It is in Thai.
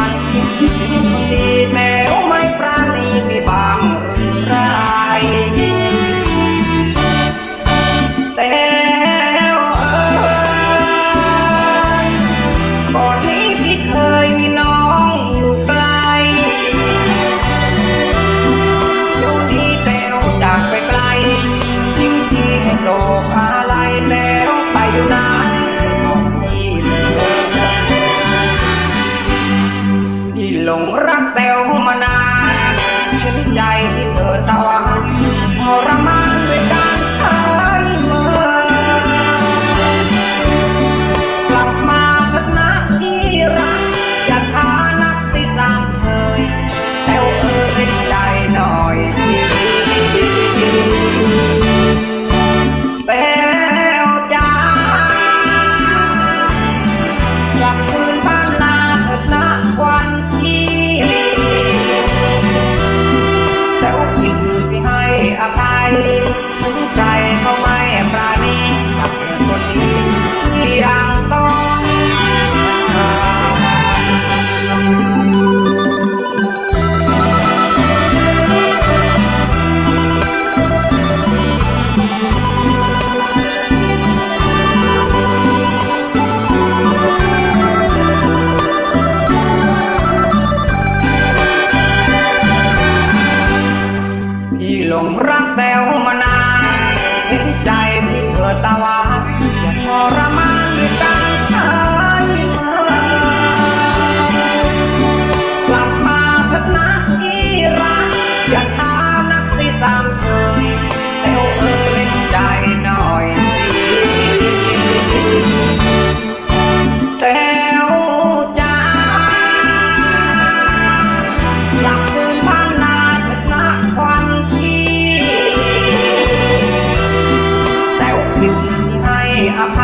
วันดีแม่ งรักแปลวมานานชื่นใจที่เธอตะวันทรมาน งรักแซวมานานถึงใจที่เกิดตาวั I'm